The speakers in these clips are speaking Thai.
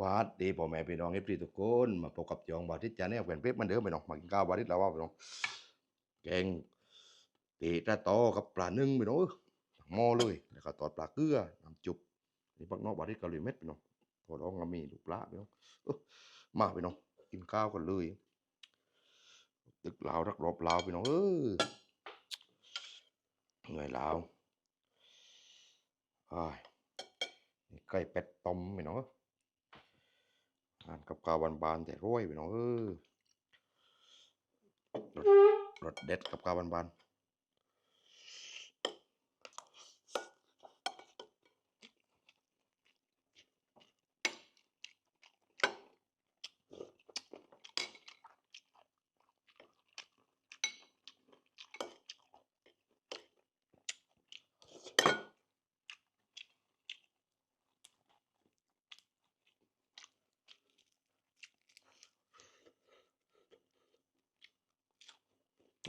วัดดีพ่อแม่พี่น้องเอฟซีทุกคนมาพบกับจองบาทิตจาแนลเป็นเพชรมันเดิมไปน้องมากินข้าวบาทิตแล้วว่าไปน้องแกงตีตะตอกับปลานึ่งไปน้องเอ้ยหม้อเลยแล้วก็ตอดปลาเกลือน้ำจุบนี่พักนอกบาทิตกาหลีเม็ดไปน้องพอร้องก็มีลูกปลาไปน้องเออมาไปน้องกินข้าวกันเลยตึกลาวรักรอบลาวไปน้องเออเหนื่อยลาวอ้ายนี่ไก่เป็ดต้มไปน้องเอ้ยทานกับกาวบานๆแต่ร้อยไปเนาะเออรสรสเด็ดกับกาวบานๆ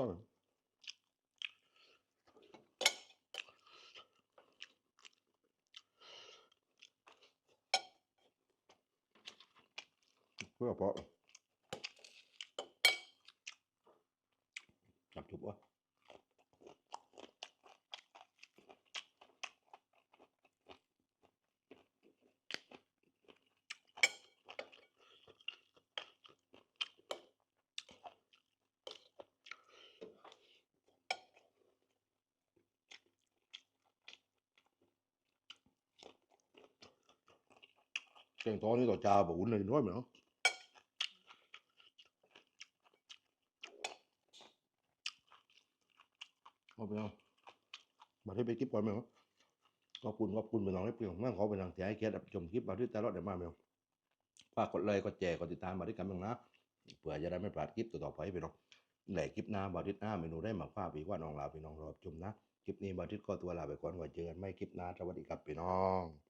ยอดเลยเพื่อเพาะจับจุบวะเก่งตอนนี้ต่อจ่าบุญเลยน้อยไหมเนาะเอาไป เอามาที่ไปคลิปก่อนไหมเนาะขอบคุณขอบคุณไปน้องให้เปลี่ยนมั่งขอไปทางเสียให้เคสชมคลิปมาที่ตลอดเดี๋ยวมาไหมเนาะฝากกดไลค์กดแชร์กดติดตามมาด้วยกันบ้างนะเผื่อจะได้ไม่พลาดคลิปต่อๆไปไปเนาะไหนคลิปหน้าบาทิตหน้าเมนูได้มาฝากอีกว่าน้องลาพี่น้องรอชมนะ คลิปนี้บาทิตก็ตัวลาไปก่อนไว้เจอกันไม่คลิปหน้าสวัสดีครับพี่น้อง